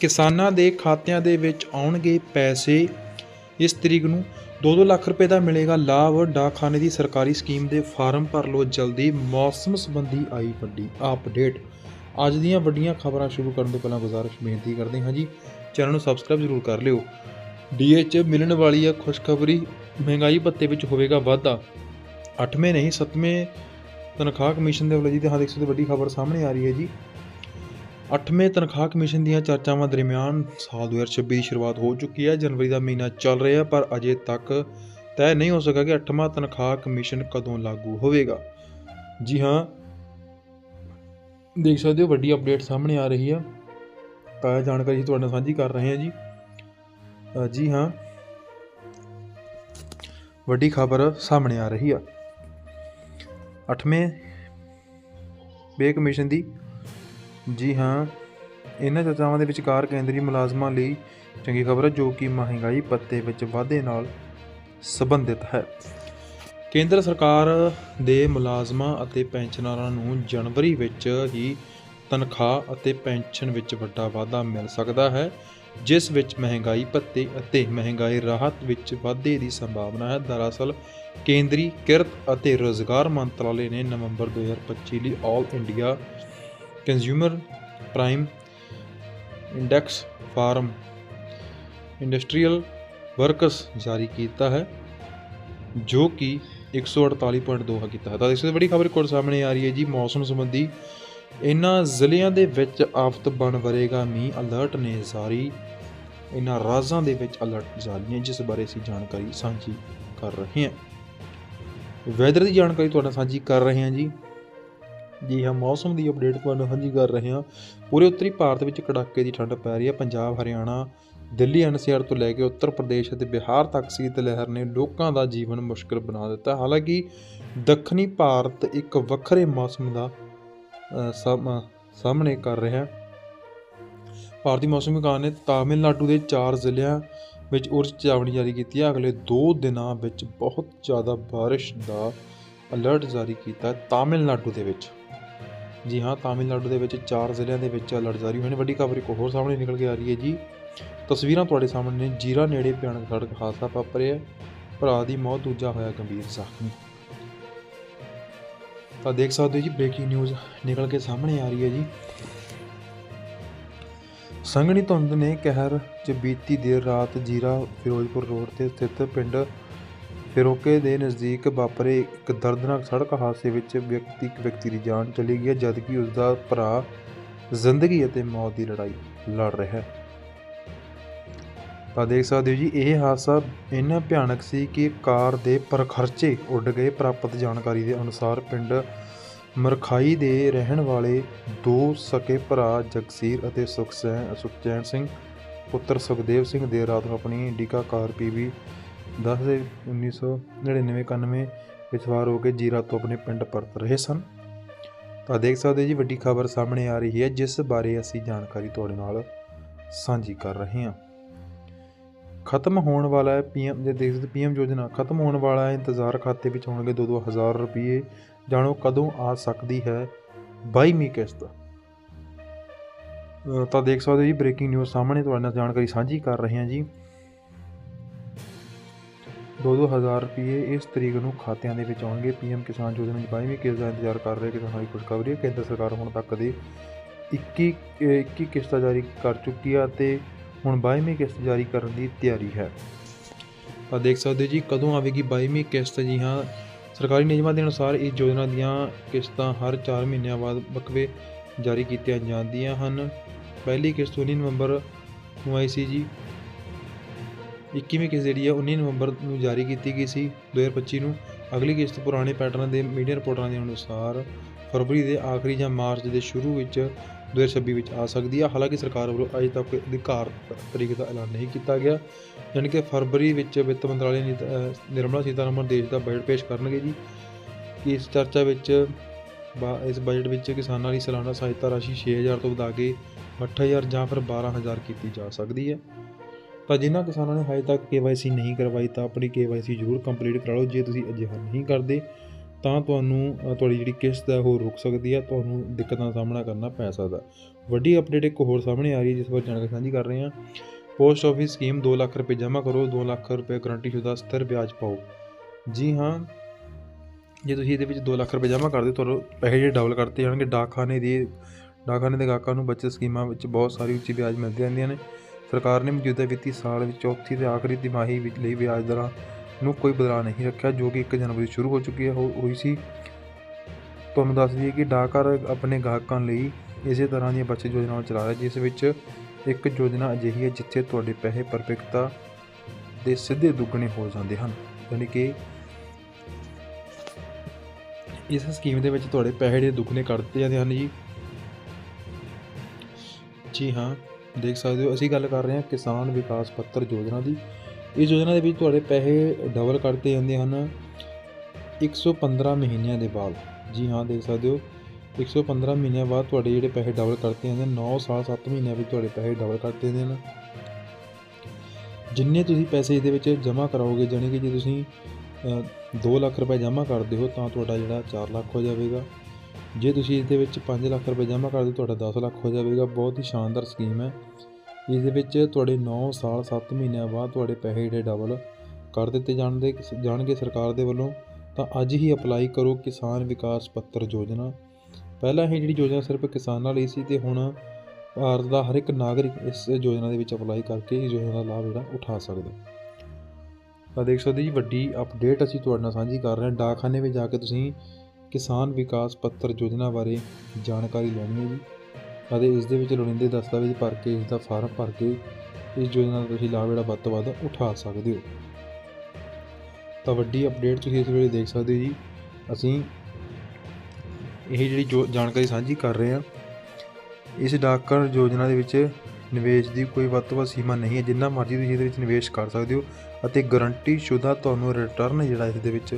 ਕਿਸਾਨਾਂ ਦੇ ਖਾਤਿਆਂ ਦੇ ਵਿੱਚ ਆਉਣਗੇ ਪੈਸੇ। ਇਸ ਤਰੀਕ ਨੂੰ 2-2 ਲੱਖ ਰੁਪਏ ਦਾ ਮਿਲੇਗਾ ਲਾਭ। ਡਾਕਖਾਨੇ ਦੀ ਸਰਕਾਰੀ ਸਕੀਮ ਦੇ ਫਾਰਮ ਭਰ ਲਓ ਜਲਦੀ। ਮੌਸਮ ਸੰਬੰਧੀ ਆਈ ਵੱਡੀ ਅਪਡੇਟ। ਅੱਜ ਦੀਆਂ ਵੱਡੀਆਂ ਖਬਰਾਂ ਸ਼ੁਰੂ ਕਰਨ ਤੋਂ ਪਹਿਲਾਂ ਗੁਜ਼ਾਰਿਸ਼ ਬੇਨਤੀ ਕਰਦੇ ਹਾਂ ਜੀ। ਚੈਨਲ ਨੂੰ ਸਬਸਕ੍ਰਾਈਬ ਜ਼ਰੂਰ ਕਰ ਲਿਓ। ਡੀਐਚ ਮਿਲਣ ਵਾਲੀ ਹੈ ਖੁਸ਼ਖਬਰੀ। ਮਹਿੰਗਾਈ ਭੱਤੇ ਵਿੱਚ ਹੋਵੇਗਾ ਵਾਧਾ। 8ਵੇਂ ਨਹੀਂ 7ਵੇਂ ਤਨਖਾਹ ਕਮਿਸ਼ਨ ਦੇ ਵੱਲੋਂ ਜੀ, ਤੇ ਹਾਂ, ਦੇਖ ਸਕਦੇ ਵੱਡੀ ਖਬਰ ਸਾਹਮਣੇ ਆ ਰਹੀ ਹੈ ਜੀ। 8ਵੇਂ ਤਨਖਾਹ ਕਮਿਸ਼ਨ ਦੀਆਂ ਚਰਚਾਵਾਂ ਦਰਮਿਆਨ ਸਾਲ 2026 ਦੀ ਸ਼ੁਰੂਆਤ ਹੋ ਚੁੱਕੀ ਹੈ। ਜਨਵਰੀ ਦਾ ਮਹੀਨਾ ਚੱਲ ਰਿਹਾ, ਪਰ ਅਜੇ ਤੱਕ ਤੈਅ ਨਹੀਂ ਹੋ ਸਕਿਆ ਕਿ 8ਵਾਂ ਤਨਖਾਹ ਕਮਿਸ਼ਨ ਕਦੋਂ ਲਾਗੂ ਹੋਵੇਗਾ। ਜੀ ਹਾਂ, ਦੇਖ ਸਕਦੇ ਹੋ, ਵੱਡੀ ਅਪਡੇਟ ਸਾਹਮਣੇ ਆ ਰਹੀ ਆ। ਤਾਂ ਇਹ ਜਾਣਕਾਰੀ ਤੁਹਾਡੇ ਨਾਲ ਸਾਂਝੀ ਕਰ ਰਹੇ ਹਾਂ ਜੀ। ਜੀ ਹਾਂ, ਵੱਡੀ ਖਬਰ ਸਾਹਮਣੇ ਆ ਰਹੀ ਆ। 8ਵੇਂ ਬੇ ਕਮਿਸ਼ਨ ਦੀ ਜੀ ਹਾਂ। ਇਹਨਾਂ ਚਰਚਾਵਾਂ ਦੇ ਵਿਚਕਾਰ ਕੇਂਦਰੀ ਮੁਲਾਜ਼ਮਾਂ ਲਈ ਚੰਗੀ ਖਬਰ ਹੈ ਜੋ ਕਿ ਮਹਿੰਗਾਈ ਭੱਤੇ ਵਿੱਚ ਵਾਧੇ ਨਾਲ ਸੰਬੰਧਿਤ ਹੈ। ਕੇਂਦਰ ਸਰਕਾਰ ਦੇ ਮੁਲਾਜ਼ਮਾਂ ਅਤੇ ਪੈਨਸ਼ਨਰਾਂ ਨੂੰ ਜਨਵਰੀ ਵਿੱਚ ਹੀ ਤਨਖਾਹ ਅਤੇ ਪੈਨਸ਼ਨ ਵਿੱਚ ਵੱਡਾ ਵਾਧਾ ਮਿਲ ਸਕਦਾ ਹੈ, ਜਿਸ ਵਿੱਚ ਮਹਿੰਗਾਈ ਭੱਤੇ ਅਤੇ ਮਹਿੰਗਾਈ ਰਾਹਤ ਵਿੱਚ ਵਾਧੇ ਦੀ ਸੰਭਾਵਨਾ ਹੈ। ਦਰਅਸਲ, ਕੇਂਦਰੀ ਕਿਰਤ ਅਤੇ ਰੋਜ਼ਗਾਰ ਮੰਤਰਾਲੇ ਨੇ ਨਵੰਬਰ 2025 ਲਈ all India consumer price index for industrial workers ਜਾਰੀ ਕੀਤਾ ਹੈ, ਜੋ ਕਿ 148.2 ਕੀਤਾ ਹੈ। ਤਾਂ ਇਸ ਤੋਂ ਬੜੀ ਖਬਰ ਕੋਲ ਸਾਹਮਣੇ ਆ ਰਹੀ ਹੈ ਜੀ, ਮੌਸਮ ਸੰਬੰਧੀ। ਇਨ੍ਹਾਂ ਜ਼ਿਲ੍ਹਿਆਂ ਦੇ ਵਿੱਚ ਆਫਤ ਬਣ ਵਰੇਗਾ ਮੀਂਹ ਅਲਰਟ ਨੇ ਜਾਰੀ। ਇਨ੍ਹਾਂ ਰਾਜਾਂ ਦੇ ਵਿੱਚ ਅਲਰਟ ਜਾਰੀ ਹੈ ਜਿਸ ਬਾਰੇ ਅਸੀਂ ਜਾਣਕਾਰੀ ਸਾਂਝੀ ਕਰ ਰਹੇ ਹਾਂ। ਵੈਦਰ ਦੀ ਜਾਣਕਾਰੀ ਤੁਹਾਡਾ ਸਾਂਝੀ ਕਰ ਰਹੇ ਹਾਂ ਜੀ। ਜੀ ਹਾਂ ਮੌਸਮ ਦੀ ਅਪਡੇਟ ਤੁਹਾਨੂੰ ਸਾਂਝੀ ਕਰ ਰਹੇ ਹਾਂ। ਪੂਰੇ ਉੱਤਰੀ ਭਾਰਤ ਵਿੱਚ ਕੜਾਕੇ ਦੀ ਠੰਡ ਪੈ ਰਹੀ ਹੈ। ਪੰਜਾਬ ਹਰਿਆਣਾ ਦਿੱਲੀ ਐਨਸੀਆਰ ਤੋਂ ਲੈ ਕੇ ਉੱਤਰ ਪ੍ਰਦੇਸ਼ ਅਤੇ ਬਿਹਾਰ ਤੱਕ ਸੀਤ ਲਹਿਰ ਨੇ ਲੋਕਾਂ ਦਾ ਜੀਵਨ ਮੁਸ਼ਕਲ ਬਣਾ ਦਿੱਤਾ। ਹਾਲਾਂਕਿ ਦੱਖਣੀ ਭਾਰਤ ਇੱਕ ਵੱਖਰੇ ਮੌਸਮ ਦਾ ਅ, ਸਾਹਮਣੇ ਕਰ ਰਿਹਾ ਹੈ। ਭਾਰਤੀ ਮੌਸਮ ਵਿਭਾਗ ਨੇ ਤਾਮਿਲਨਾਡੂ ਦੇ ਚਾਰ ਜ਼ਿਲ੍ਹਿਆਂ ਵਿੱਚ ਉਰਜ ਚੇਤਾਵਨੀ ਜਾਰੀ ਕੀਤੀ ਹੈ। ਅਗਲੇ 2 ਦਿਨਾਂ ਵਿੱਚ ਬਹੁਤ ਜ਼ਿਆਦਾ ਬਾਰਿਸ਼ ਦਾ ਅਲਰਟ ਜਾਰੀ ਕੀਤਾ ਤਾਮਿਲਨਾਡੂ ਦੇ ਵਿੱਚ। ਜੀ ਹਾਂ, ਤਾਮਿਲਨਾਡੂ ਦੇ ਵਿੱਚ ਚਾਰ ਜ਼ਿਲ੍ਹਿਆਂ ਦੇ ਵਿੱਚ ਅਲਰਟ ਜਾਰੀ ਹੋਏ ਵੱਡੀ ਖਬਰ ਇੱਕ ਹੋਰ ਸਾਹਮਣੇ ਨਿਕਲ ਕੇ ਆ ਰਹੀ ਹੈ ਜੀ। ਤਸਵੀਰਾਂ ਤੁਹਾਡੇ ਸਾਹਮਣੇ ਨੇ। ਜੀਰਾ ਨੇੜੇ ਭਿਆਨਕ ਸੜਕ ਹਾਦਸਾ ਵਾਪਰਿਆ ਭਰਾ ਦੀ ਮੌਤ, ਦੂਜਾ ਹੋਇਆ ਗੰਭੀਰ ਜ਼ਖਮੀ। ਤਾਂ ਦੇਖ ਸਕਦੇ ਹੋ ਜੀ ਬ੍ਰੇਕਿੰਗ ਨਿਊਜ਼ ਨਿਕਲ ਕੇ ਸਾਹਮਣੇ ਆ ਰਹੀ ਹੈ ਜੀ। ਸੰਘਣੀ ਧੁੰਦ ਨੇ ਕਹਿਰ ਚ ਬੀਤੀ ਦੇਰ ਰਾਤ ਜੀਰਾ ਫਿਰੋਜ਼ਪੁਰ ਰੋਡ ਤੇ ਸਥਿਤ ਪਿੰਡ ਫਿਰੋਕੇ ਦੇ ਨਜ਼ਦੀਕ ਵਾਪਰੇ ਇੱਕ ਦਰਦਨਾਕ ਸੜਕ ਹਾਦਸੇ ਵਿੱਚ ਵਿਅਕਤੀ ਇੱਕ ਵਿਅਕਤੀ ਦੀ ਜਾਨ ਚਲੀ ਗਈ ਹੈ, ਜਦਕਿ ਉਸ ਦਾ ਭਰਾ ਜ਼ਿੰਦਗੀ ਅਤੇ ਮੌਤ ਦੀ ਲੜਾਈ ਲੜ ਰਿਹਾ ਹੈ। ਤਾਂ ਦੇਖ ਸਕਦੇ ਹੋ ਜੀ, ਇਹ ਹਾਦਸਾ ਇੰਨਾ ਭਿਆਨਕ ਸੀ ਕਿ ਕਾਰ ਦੇ ਪਰਖਰਚੇ ਉੱਡ ਗਏ। ਪ੍ਰਾਪਤ ਜਾਣਕਾਰੀ ਦੇ ਅਨੁਸਾਰ ਪਿੰਡ ਮਰਖਾਈ ਦੇ ਰਹਿਣ ਵਾਲੇ ਦੋ ਸਕੇ ਭਰਾ ਜਗਸੀਰ ਅਤੇ ਸੁਖਸੈਨ ਸੁਖਚੈਨ ਸਿੰਘ, ਪੁੱਤਰ ਸੁਖਦੇਵ ਸਿੰਘ ਦੇਰ ਰਾਤ ਨੂੰ ਆਪਣੀ ਡੀਕਾ ਕਾਰ ਪੀਵੀ 10 ਦੇ 1999 ਵਿੱਚ ਸਵਾਰ ਹੋ ਕੇ ਜੀਰਾ ਤੋਂ ਆਪਣੇ ਪਿੰਡ ਪਰਤ ਰਹੇ ਸਨ। ਤਾਂ ਦੇਖ ਸਕਦੇ ਹੋ ਜੀ, ਵੱਡੀ ਖਬਰ ਸਾਹਮਣੇ ਆ ਰਹੀ ਹੈ, ਜਿਸ ਬਾਰੇ ਅਸੀਂ ਜਾਣਕਾਰੀ ਤੁਹਾਡੇ ਨਾਲ ਸਾਂਝੀ ਕਰ ਰਹੇ ਹਾਂ। ਖਤਮ ਹੋਣ ਵਾਲਾ ਹੈ ਪੀਐਮ, ਜੇ ਦੇਖਦੇ ਪੀਐਮ ਯੋਜਨਾ ਖਤਮ ਹੋਣ ਵਾਲਾ ਹੈ, ਇੰਤਜ਼ਾਰ ਖਾਤੇ ਵਿੱਚ ਹੋਣਗੇ 2-2000 ਰੁਪਏ। ਜਾਣੋ ਕਦੋਂ ਆ ਸਕਦੀ ਹੈ 22ਵੀਂ ਕਿਸ਼ਤ। ਤਾਂ ਦੇਖ ਸਕਦੇ ਹੋ ਜੀ ਬ੍ਰੇਕਿੰਗ ਨਿਊਜ਼ ਸਾਹਮਣੇ, ਤੁਹਾਡੇ ਨਾਲ ਜਾਣਕਾਰੀ ਸਾਂਝੀ ਕਰ ਰਹੇ ਹਾਂ ਜੀ। 2-2000 ਰੁਪਏ ਇਸ ਤਰੀਕ ਨੂੰ ਖਾਤਿਆਂ ਦੇ ਵਿੱਚ ਆਉਣਗੇ। ਪੀਐਮ ਕਿਸਾਨ ਯੋਜਨਾ ਦੀ 22ਵੀਂ ਕਿਸ਼ਤ ਦਾ ਇੰਤਜ਼ਾਰ ਕਰ ਰਹੇ ਕਿਸਾਨਾਂ ਦੀ ਖੁਸ਼ਖਬਰੀ ਹੈ ਕੇਂਦਰ ਸਰਕਾਰ ਹੁਣ ਤੱਕ ਦੇ 21 ਅ, 21 ਕਿਸ਼ਤਾਂ ਜਾਰੀ ਕਰ ਚੁੱਕੀ ਹੈ ਅਤੇ ਹੁਣ 22ਵੀਂ ਕਿਸ਼ਤ ਜਾਰੀ ਕਰਨ ਦੀ ਤਿਆਰੀ ਹੈ। ਤਾਂ ਦੇਖ ਸਕਦੇ ਹੋ ਜੀ ਕਦੋਂ ਆਵੇਗੀ 22ਵੀਂ ਕਿਸ਼ਤ? ਜੀ ਹਾਂ ਸਰਕਾਰੀ ਨਿਯਮਾਂ ਦੇ ਅਨੁਸਾਰ ਇਸ ਯੋਜਨਾ ਦੀਆਂ ਕਿਸ਼ਤਾਂ ਹਰ 4 ਮਹੀਨਿਆਂ ਬਾਅਦ ਬਕਵੇ ਜਾਰੀ ਕੀਤੀਆਂ ਜਾਂਦੀਆਂ ਹਨ। ਪਹਿਲੀ ਕਿਸ਼ਤ 19 ਨਵੰਬਰ ਨੂੰ ਆਈ ਸੀ ਜੀ। 21ਵੀਂ ਕਿਸ਼ਤ ਜਿਹੜੀ ਆ 19 ਨਵੰਬਰ ਨੂੰ ਜਾਰੀ ਕੀਤੀ ਗਈ ਸੀ 2025 ਨੂੰ। ਅਗਲੀ ਕਿਸ਼ਤ ਪੁਰਾਣੇ ਪੈਟਰਨ ਦੇ ਮੀਡੀਆ ਰਿਪੋਰਟਾਂ ਦੇ ਅਨੁਸਾਰ ਫਰਵਰੀ ਦੇ ਆਖਰੀ ਜਾਂ ਮਾਰਚ ਦੇ ਸ਼ੁਰੂ ਵਿੱਚ 2026 ਵਿੱਚ ਆ ਸਕਦੀ ਹੈ ਹਾਲਾਂਕਿ ਸਰਕਾਰ ਵੱਲੋਂ ਅਜੇ ਤੱਕ ਅਧਿਕਾਰ ਤਰੀਕ ਦਾ ਐਲਾਨ ਨਹੀਂ ਕੀਤਾ ਗਿਆ। ਯਾਨੀ ਕਿ ਫਰਵਰੀ ਵਿੱਚ ਵਿੱਤ ਮੰਤਰਾਲੇ ਨੇ ਨਿਰਮਲਾ ਸੀਤਾਰਮਨ ਦੇਸ਼ ਦਾ ਬਜਟ ਪੇਸ਼ ਕਰਨਗੇ ਜੀ। ਇਸ ਚਰਚਾ ਵਿੱਚ ਬਾ- ਇਸ ਬਜਟ ਵਿੱਚ ਕਿਸਾਨਾਂ ਲਈ ਸਾਲਾਨਾ ਸਹਾਇਤਾ ਰਾਸ਼ੀ 6000 ਤੋਂ ਵਧਾ ਕੇ 8000 ਜਾਂ ਫਿਰ 12000 ਕੀਤੀ ਜਾ ਸਕਦੀ ਹੈ। ਤਾਂ ਜਿਨ੍ਹਾਂ ਕਿਸਾਨਾਂ ਨੇ ਹਜੇ ਤੱਕ KYC ਨਹੀਂ ਕਰਵਾਈ ਤਾਂ ਆਪਣੀ KYC ਜ਼ਰੂਰ ਕੰਪਲੀਟ ਕਰਾ ਲਓ। ਜੇ ਤੁਸੀਂ ਅਜਿਹਾ ਨਹੀਂ ਕਰਦੇ, ਤਾਂ ਤੁਹਾਨੂੰ ਤੁਹਾਡੀ ਜਿਹੜੀ ਕਿਸ਼ਤ ਹੈ ਉਹ ਰੁਕ ਸਕਦੀ ਹੈ। ਤੁਹਾਨੂੰ ਦਿੱਕਤਾਂ ਦਾ ਸਾਹਮਣਾ ਕਰਨਾ ਪੈ ਸਕਦਾ। ਵੱਡੀ ਅਪਡੇਟ ਇੱਕ ਹੋਰ ਸਾਹਮਣੇ ਆ ਰਹੀ ਹੈ, ਜਿਸ ਬਾਰੇ ਜਾਣਕਾਰੀ ਸਾਂਝੀ ਕਰ ਰਹੇ ਹਾਂ। ਪੋਸਟ ਆਫਿਸ ਸਕੀਮ 2 ਲੱਖ ਰੁਪਏ ਜਮ੍ਹਾਂ ਕਰੋ 2 ਲੱਖ ਰੁਪਏ ਗਰੰਟੀ ਸ਼ੁਦਾ ਸਥਿਰ ਵਿਆਜ ਪਾਓ। ਜੀ ਹਾਂ, ਜੇ ਤੁਸੀਂ ਇਹਦੇ ਵਿੱਚ 2 ਲੱਖ ਰੁਪਏ ਜਮ੍ਹਾਂ ਕਰਦੇ ਤੁਹਾਨੂੰ ਪੈਸੇ ਜਿਹੜੇ ਡਬਲ ਕਰਤੇ ਜਾਣਗੇ। ਡਾਕਖਾਨੇ ਦੀ, ਡਾਕਖਾਨੇ ਦੇ ਗਾਹਕਾਂ ਨੂੰ ਬੱਚਤ ਸਕੀਮਾਂ ਵਿੱਚ ਬਹੁਤ ਸਾਰੀ ਉੱਚੀ ਵਿਆਜ ਮਿਲਦੀ ਰਹਿੰਦੀਆਂ ਨੇ। ਸਰਕਾਰ ਨੇ ਮੌਜੂਦਾ ਵਿੱਤੀ ਸਾਲ ਵਿੱਚ ਚੌਥੀ ਤੇ ਆਖਰੀ ਤਿਮਾਹੀ ਵਿੱਚ ਲਈ ਵਿਆਜ ਦਰਾਂ ਨੂੰ ਕੋਈ ਬਦਲਾਅ ਨਹੀਂ ਰੱਖਿਆ, ਜੋ ਕਿ 1 ਜਨਵਰੀ ਸ਼ੁਰੂ ਹੋ ਚੁੱਕੀ ਹੈ। ਹੋਈ ਸੀ। ਤੁਹਾਨੂੰ ਦੱਸ ਦਈਏ ਕਿ ਡਾਕਘਰ ਆਪਣੇ ਗਾਹਕਾਂ ਲਈ ਇਸੇ ਤਰ੍ਹਾਂ ਦੀਆਂ ਬੱਚਤ ਯੋਜਨਾਵਾਂ ਚਲਾ ਰਿਹਾ, ਜਿਸ ਵਿੱਚ ਇੱਕ ਯੋਜਨਾ ਅਜਿਹੀ ਹੈ ਜਿੱਥੇ ਤੁਹਾਡੇ ਪੈਸੇ ਪਰਫੈਕਟਤਾ ਦੇ ਸਿੱਧੇ ਦੁੱਗਣੇ ਹੋ ਜਾਂਦੇ ਹਨ। ਯਾਨੀ ਕਿ ਇਸ ਸਕੀਮ ਦੇ ਵਿੱਚ ਤੁਹਾਡੇ ਪੈਸੇ ਦੇ ਦੁੱਗਣੇ ਕਰ ਦਿੱਤੇ ਜਾਂਦੇ ਹਨ ਜੀ। ਜੀ ਹਾਂ। ਦੇਖ ਸਕਦੇ ਹੋ, ਅਸੀਂ ਗੱਲ ਕਰ ਰਹੇ ਹਾਂ ਕਿਸਾਨ ਵਿਕਾਸ ਪੱਤਰ ਯੋਜਨਾ ਦੀ। ਇਸ ਯੋਜਨਾ ਦੇ ਵਿੱਚ ਤੁਹਾਡੇ ਪੈਸੇ ਡਬਲ ਕਰਤੇ ਜਾਂਦੇ ਹਨ 115 ਮਹੀਨਿਆਂ ਦੇ ਬਾਅਦ। ਜੀ ਹਾਂ, ਦੇਖ ਸਕਦੇ ਹੋ 115 ਮਹੀਨਿਆਂ ਬਾਅਦ ਤੁਹਾਡੇ ਜਿਹੜੇ ਪੈਸੇ ਡਬਲ ਕਰਤੇ ਜਾਂਦੇ ਹਨ 9 ਸਾਲ 7 ਮਹੀਨਿਆਂ ਵਿੱਚ ਤੁਹਾਡੇ ਪੈਸੇ ਡਬਲ ਕਰਤੇ ਜਾਂਦੇ ਹਨ। ਜਿੰਨੇ ਤੁਸੀਂ ਪੈਸੇ ਇਹਦੇ ਵਿੱਚ ਜਮ੍ਹਾਂ ਕਰਾਓਗੇ, ਜਾਣੀ ਕਿ ਜੇ ਤੁਸੀਂ 2 ਲੱਖ ਰੁਪਏ ਜਮ੍ਹਾਂ ਕਰਦੇ ਹੋ, ਤਾਂ ਤੁਹਾਡਾ ਜਿਹੜਾ 4 ਲੱਖ ਹੋ ਜਾਵੇਗਾ। ਜੇ ਤੁਸੀਂ ਇਸ ਦੇ ਵਿੱਚ 5 ਲੱਖ ਰੁਪਏ ਜਮ੍ਹਾਂ ਕਰ ਦਿਓ, ਤੁਹਾਡਾ 10 ਲੱਖ ਹੋ ਜਾਵੇਗਾ। ਬਹੁਤ ਹੀ ਸ਼ਾਨਦਾਰ ਸਕੀਮ ਹੈ। ਇਸ ਦੇ ਵਿੱਚ ਤੁਹਾਡੇ 9 ਸਾਲ 7 ਮਹੀਨਿਆਂ ਬਾਅਦ ਤੁਹਾਡੇ ਪੈਸੇ ਜਿਹੜੇ ਡਬਲ ਕਰ ਦਿੱਤੇ ਜਾਣਦੇ ਜਾਣਗੇ ਸਰਕਾਰ ਦੇ ਵੱਲੋਂ। ਤਾਂ ਅੱਜ ਹੀ ਅਪਲਾਈ ਕਰੋ ਕਿਸਾਨ ਵਿਕਾਸ ਪੱਤਰ ਯੋਜਨਾ। ਪਹਿਲਾਂ ਇਹ ਜਿਹੜੀ ਯੋਜਨਾ ਸਿਰਫ ਕਿਸਾਨਾਂ ਲਈ ਸੀ ਤੇ ਹੁਣ ਭਾਰਤ ਦਾ ਹਰ ਇੱਕ ਨਾਗਰਿਕ ਇਸ ਯੋਜਨਾ ਦੇ ਵਿੱਚ ਅਪਲਾਈ ਕਰਕੇ ਇਸ ਯੋਜਨਾ ਦਾ ਲਾਭ ਜਿਹੜਾ ਉਠਾ ਸਕਦਾ। ਤਾਂ ਦੇਖ ਸਕਦੇ ਜੀ, ਵੱਡੀ ਅਪਡੇਟ ਅਸੀਂ ਤੁਹਾਡੇ ਨਾਲ ਸਾਂਝੀ ਕਰ ਰਹੇ ਹਾਂ। ਡਾਕਖਾਨੇ ਵਿੱਚ ਜਾ ਕੇ ਤੁਸੀਂ ਕਿਸਾਨ ਵਿਕਾਸ ਪੱਤਰ ਯੋਜਨਾ ਬਾਰੇ ਜਾਣਕਾਰੀ ਲੈਣੀ ਹੈ ਜੀ ਅਤੇ ਇਸ ਦੇ ਵਿੱਚ ਲੋੜੀਂਦੇ ਦਸਤਾਵੇਜ਼ ਭਰ ਕੇ ਇਸ ਦਾ ਫਾਰਮ ਭਰ ਕੇ ਇਸ ਯੋਜਨਾ ਦਾ ਤੁਸੀਂ ਲਾਭ ਜਿਹੜਾ ਵੱਧ ਤੋਂ ਵੱਧ ਉਠਾ ਸਕਦੇ ਹੋ। ਤਾਂ ਵੱਡੀ ਅਪਡੇਟ ਤੁਸੀਂ ਇਸ ਵੇਲੇ ਦੇਖ ਸਕਦੇ ਹੋ ਜੀ। ਅਸੀਂ ਇਹ ਜਿਹੜੀ ਜੋ ਜਾਣਕਾਰੀ ਸਾਂਝੀ ਕਰ ਰਹੇ ਹਾਂ, ਇਸ ਡਾਕਘਰ ਯੋਜਨਾ ਦੇ ਵਿੱਚ ਨਿਵੇਸ਼ ਦੀ ਕੋਈ ਵੱਧ ਤੋਂ ਵੱਧ ਸੀਮਾ ਨਹੀਂ ਹੈ। ਜਿੰਨਾ ਮਰਜ਼ੀ ਤੁਸੀਂ ਇਹਦੇ ਵਿੱਚ ਨਿਵੇਸ਼ ਕਰ ਸਕਦੇ ਹੋ ਅਤੇ ਗਾਰੰਟੀ ਸ਼ੁਦਾ ਤੁਹਾਨੂੰ ਰਿਟਰਨ ਜਿਹੜਾ ਇਸ ਦੇ ਵਿੱਚ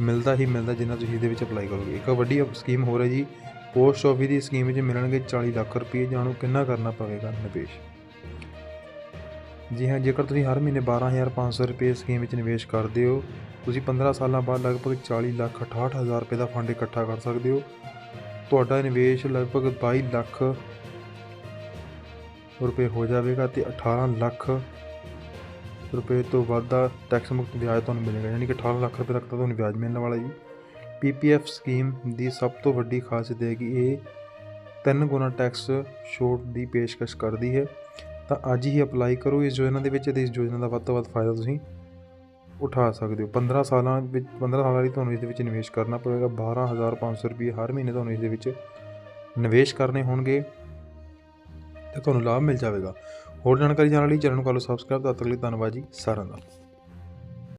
ਮਿਲਦਾ ਹੀ ਮਿਲਦਾ ਜਿੰਨਾ ਤੁਸੀਂ ਇਹਦੇ ਵਿੱਚ ਅਪਲਾਈ ਕਰੋਗੇ। ਇੱਕ ਵੱਡੀ ਸਕੀਮ ਹੋ ਰਹੀ ਜੀ ਪੋਸਟ ਆਫਿਸ ਦੀ ਸਕੀਮ ਵਿੱਚ ਮਿਲਣਗੇ 40 ਲੱਖ ਰੁਪਏ ਜਾਣੋ ਕਿੰਨਾ ਕਰਨਾ ਪਵੇਗਾ ਨਿਵੇਸ਼। ਜੀ ਹਾਂ, ਜੇਕਰ ਤੁਸੀਂ ਹਰ ਮਹੀਨੇ 12500 ਰੁਪਏ ਸਕੀਮ ਵਿੱਚ ਨਿਵੇਸ਼ ਕਰਦੇ ਹੋ, ਤੁਸੀਂ 15 ਸਾਲਾਂ ਬਾਅਦ ਲਗਭਗ 40 ਲੱਖ 68000 ਰੁਪਏ ਦਾ ਫੰਡ ਇਕੱਠਾ ਕਰ ਸਕਦੇ ਹੋ। ਤੁਹਾਡਾ ਨਿਵੇਸ਼ ਲਗਭਗ 22 ਲੱਖ ਰੁਪਏ ਹੋ ਜਾਵੇਗਾ ਤੇ 18 ਲੱਖ ਰੁਪਏ ਤੋਂ ਵੱਧ ਦਾ ਟੈਕਸ ਮੁਕਤ ਵਿਆਜ ਤੁਹਾਨੂੰ ਮਿਲੇਗਾ, ਯਾਨੀ ਕਿ 18 ਲੱਖ ਰੁਪਏ ਤੱਕ ਤਾਂ ਤੁਹਾਨੂੰ ਵਿਆਜ ਮਿਲਣ ਵਾਲਾ ਜੀ। ਪੀਪੀਐਫ ਸਕੀਮ ਦੀ ਸਭ ਤੋਂ ਵੱਡੀ ਖਾਸੀਅਤ ਹੈ ਕਿ ਇਹ ਤਿੰਨ ਗੁਣਾ ਟੈਕਸ ਛੋਟ ਦੀ ਪੇਸ਼ਕਸ਼ ਕਰਦੀ ਹੈ। ਤਾਂ ਅੱਜ ਹੀ ਅਪਲਾਈ ਕਰੋ, ਇਸ ਯੋਜਨਾ ਦੇ ਵਿੱਚ ਤੇ ਇਸ ਯੋਜਨਾ ਦਾ ਵੱਧ ਤੋਂ ਵੱਧ ਫਾਇਦਾ ਤੁਸੀਂ ਉਠਾ ਸਕਦੇ ਹੋ। 15 ਸਾਲਾਂ ਵਿੱਚ 15 ਸਾਲਾਂ ਲਈ ਤੁਹਾਨੂੰ ਇਸ ਦੇ ਵਿੱਚ ਨਿਵੇਸ਼ ਕਰਨਾ ਪਵੇਗਾ। 12500 ਰੁਪਏ ਹਰ ਮਹੀਨੇ ਤੁਹਾਨੂੰ ਇਸ ਦੇ ਵਿੱਚ ਨਿਵੇਸ਼ ਕਰਨੇ ਹੋਣਗੇ ਤੇ ਤੁਹਾਨੂੰ ਲਾਭ ਮਿਲ ਜਾਵੇਗਾ। ਹੋਰ ਜਾਣਕਾਰੀ ਜਾਣਨ ਲਈ ਚੈਨਲ ਨੂੰ ਕਰ ਲਓ ਸਬਸਕ੍ਰਾਈਬ ਤਦ ਤੱਕ ਲਈ ਧੰਨਵਾਦ ਜੀ, ਸਾਰਿਆਂ ਦਾ।